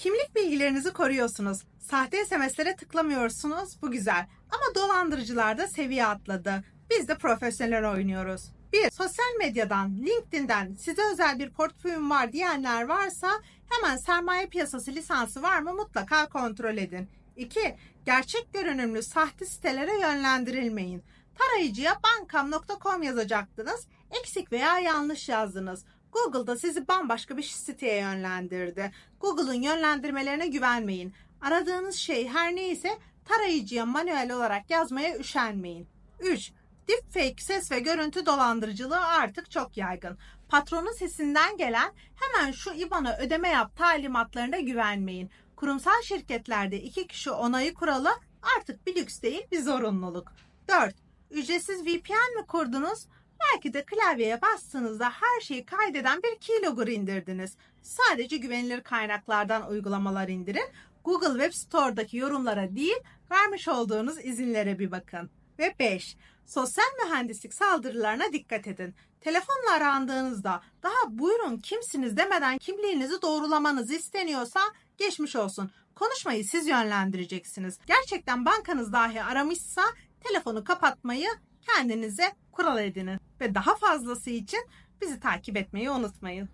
Kimlik bilgilerinizi koruyorsunuz. Sahte SMS'lere tıklamıyorsunuz. Bu güzel. Ama dolandırıcılar da seviye atladı. Biz de profesyonel oynuyoruz. 1. Sosyal medyadan, LinkedIn'den size özel bir portföyüm var diyenler varsa hemen sermaye piyasası lisansı var mı mutlaka kontrol edin. 2. Gerçek görünümlü sahte sitelere yönlendirilmeyin. Tarayıcıya bankam.com yazacaktınız. Eksik veya yanlış yazdınız. Google'da sizi bambaşka bir siteye yönlendirdi. Google'ın yönlendirmelerine güvenmeyin. Aradığınız şey her neyse tarayıcıya manuel olarak yazmaya üşenmeyin. 3. Deepfake ses ve görüntü dolandırıcılığı artık çok yaygın. Patronun sesinden gelen hemen şu IBAN'a ödeme yap talimatlarına güvenmeyin. Kurumsal şirketlerde iki kişi onayı kuralı artık bir lüks değil bir zorunluluk. 4. Ücretsiz VPN mi kurdunuz? Belki de klavyeye bastığınızda her şeyi kaydeden bir keylogger indirdiniz. Sadece güvenilir kaynaklardan uygulamalar indirin. Google Web Store'daki yorumlara değil, vermiş olduğunuz izinlere bir bakın. Ve 5. Sosyal mühendislik saldırılarına dikkat edin. Telefonla arandığınızda daha buyurun kimsiniz demeden kimliğinizi doğrulamanız isteniyorsa geçmiş olsun. Konuşmayı siz yönlendireceksiniz. Gerçekten bankanız dahi aramışsa telefonu kapatmayı kendinize kural edinin. Ve daha fazlası için bizi takip etmeyi unutmayın.